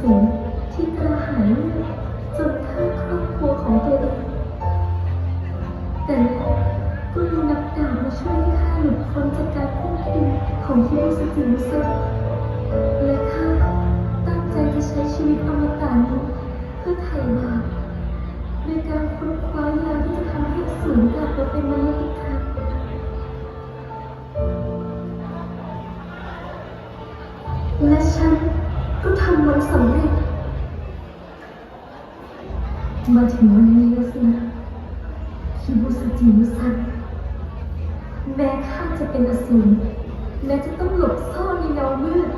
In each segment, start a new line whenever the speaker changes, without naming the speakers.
สูรที่กระหายเลือดจนฆ่าครอบครัวของตัวเองแต่แล้วก็มีนักดาบมาช่วยให้ข้าหลุดพ้นจากการควบคุมของฮิโรสจิมุสะและข้าตั้งใจจะใช้ชีวิตอมตะนี้เพื่อไถ่บาปโดยการค้นคว้ายาที่จะทำให้สูญกลับมาเป็นมนุษย์อีกครั้งและฉัน ก็ทำมันสำเร็จ มาถึงวันนี้แล้วสินะคิบุสจิมุสันแม้ข้าจะเป็นอสูรแม้จะต้องหลบซ่อนในเงามืด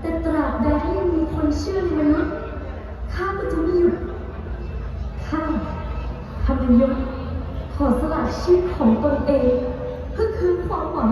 แต่ตราบใดที่ยังมีคนเชื่อในมนุษย์ ข้าก็จะไม่หยุด ข้าธรรมยศขอสละชีวิตของตนเองเพื่อคืนความหวัง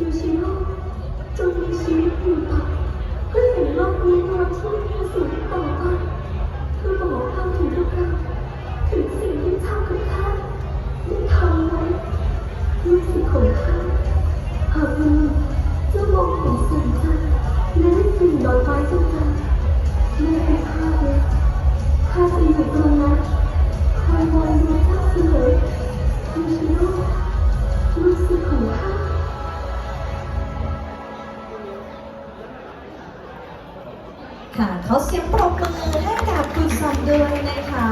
ยูชิโร่จงมีชีวิตอยู่ต่อเพื่อเห็นโลกนี้ในวันที่มีสูงต่อไปเพื่อบอกความถึงทุกครั้งถึงสิ่ง ค่ะ
เขาเสียงปรบมือให้กับคุณซอนด้วยนะคะ